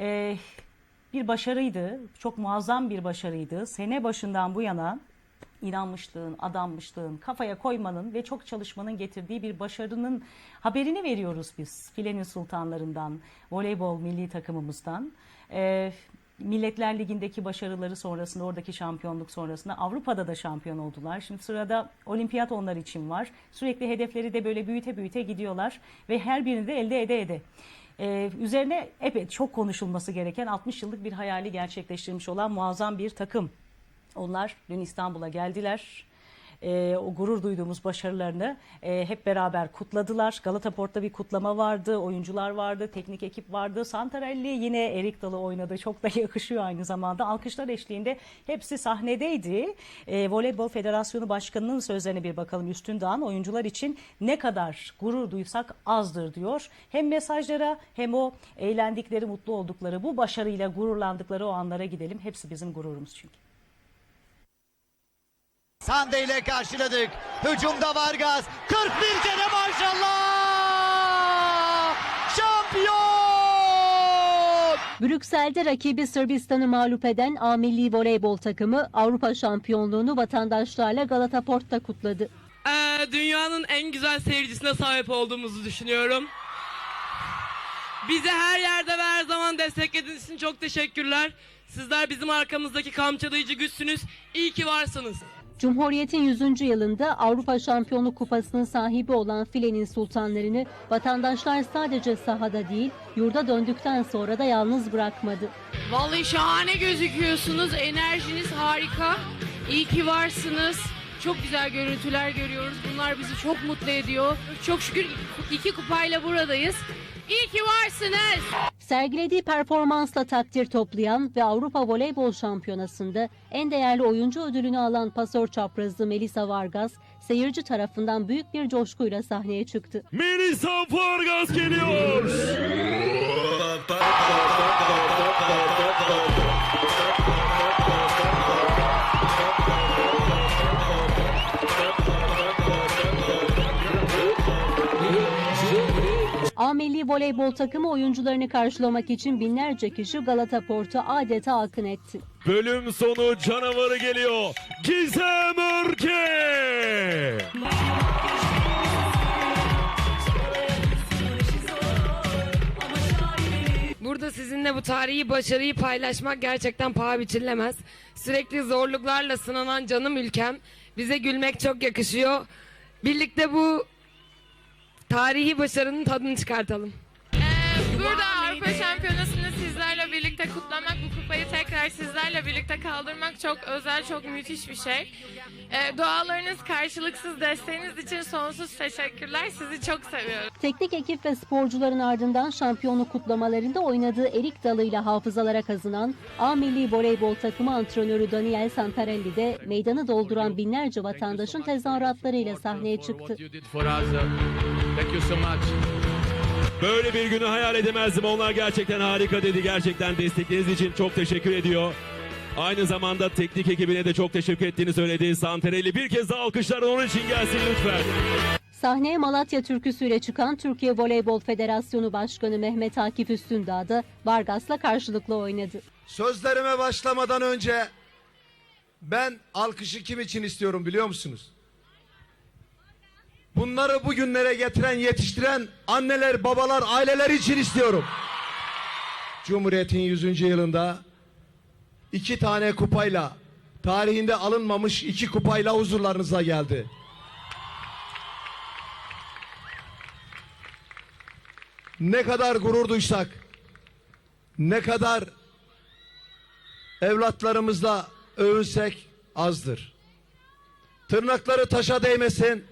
e, bir başarıydı. Çok muazzam bir başarıydı. Sene başından bu yana inanmışlığın, adanmışlığın, kafaya koymanın ve çok çalışmanın getirdiği bir başarının haberini veriyoruz biz. Filenin sultanlarından, voleybol milli takımımızdan. Ee, Milletler Ligi'ndeki başarıları sonrasında, oradaki şampiyonluk sonrasında Avrupa'da da şampiyon oldular. Şimdi sırada olimpiyat onlar için var. Sürekli hedefleri de böyle büyüte büyüte gidiyorlar ve her birini de elde ede ede. Ee, üzerine epey çok konuşulması gereken 60 yıllık bir hayali gerçekleştirmiş olan muazzam bir takım. Onlar dün İstanbul'a geldiler. Ee, o gurur duyduğumuz başarılarını e, hep beraber kutladılar. Galata Port'ta bir kutlama vardı, oyuncular vardı, teknik ekip vardı. Santarelli yine Erik Dalı oynadı. Çok da yakışıyor aynı zamanda. Alkışlar eşliğinde hepsi sahnedeydi. Ee, Voleybol Federasyonu Başkanı'nın sözlerine bir bakalım. Üstündağ'ın oyuncular için ne kadar gurur duysak azdır diyor. Hem mesajlara hem o eğlendikleri, mutlu oldukları, bu başarıyla gururlandıkları o anlara gidelim. Hepsi bizim gururumuz çünkü. Sande ile karşıladık. Hücumda Vargas. 41 kere maşallah. Şampiyon. Brüksel'de rakibi Sırbistan'ı mağlup eden A Milli Voleybol takımı Avrupa şampiyonluğunu vatandaşlarla Galata Port'ta kutladı. Ee, dünyanın en güzel seyircisine sahip olduğumuzu düşünüyorum. Bizi her yerde ve her zaman desteklediğiniz için çok teşekkürler. Sizler bizim arkamızdaki kamçalayıcı güçsünüz. İyi ki varsınız. Cumhuriyet'in 100. yılında Avrupa Şampiyonluk Kupası'nın sahibi olan filenin sultanlarını vatandaşlar sadece sahada değil, yurda döndükten sonra da yalnız bırakmadı. Vallahi şahane gözüküyorsunuz. Enerjiniz harika. İyi ki varsınız. Çok güzel görüntüler görüyoruz. Bunlar bizi çok mutlu ediyor. Çok şükür iki kupayla buradayız. İyi ki varsınız. Sergilediği performansla takdir toplayan ve Avrupa Voleybol Şampiyonası'nda en değerli oyuncu ödülünü alan pasör çaprazı Melisa Vargas, seyirci tarafından büyük bir coşkuyla sahneye çıktı. Melisa Vargas geliyor. Milli Voleybol takımı oyuncularını karşılamak için binlerce kişi Galata Port'a adeta akın etti. Bölüm sonu canavarı geliyor. Gizem Örke. Burada sizinle bu tarihi başarıyı paylaşmak gerçekten paha biçilemez. Sürekli zorluklarla sınanan canım ülkem. Bize gülmek çok yakışıyor. Birlikte bu tarihi başarının tadını çıkartalım. Avrupa Şampiyonası'nı sizlerle birlikte kutlamak, bu kupayı tekrar sizlerle birlikte kaldırmak çok özel, çok müthiş bir şey. Ee, dualarınız, karşılıksız desteğiniz için sonsuz teşekkürler. Sizi çok seviyorum. Teknik ekip ve sporcuların ardından şampiyonluk kutlamalarında oynadığı Erik Dalı ile hafızalara kazınan A Milli Voleybol takımı antrenörü Daniel Santarelli de meydanı dolduran binlerce vatandaşın tezahüratlarıyla sahneye çıktı. Böyle bir günü hayal edemezdim. Onlar gerçekten harika dedi. Gerçekten destekleriniz için çok teşekkür ediyor. Aynı zamanda teknik ekibine de çok teşekkür ettiğini söyledi. Santarelli bir kez daha alkışlar onun için gelsin lütfen. Sahneye Malatya türküsüyle çıkan Türkiye Voleybol Federasyonu Başkanı Mehmet Akif Üstündağ da Vargas'la karşılıklı oynadı. Sözlerime başlamadan önce ben alkışı kim için istiyorum biliyor musunuz? Bunları bugünlere getiren, yetiştiren anneler, babalar, aileler için istiyorum. Cumhuriyet'in 100. yılında iki tane kupayla, tarihinde alınmamış iki kupayla huzurlarınıza geldi. Ne kadar gurur duysak, ne kadar evlatlarımızla övünsek azdır. Tırnakları taşa değmesin.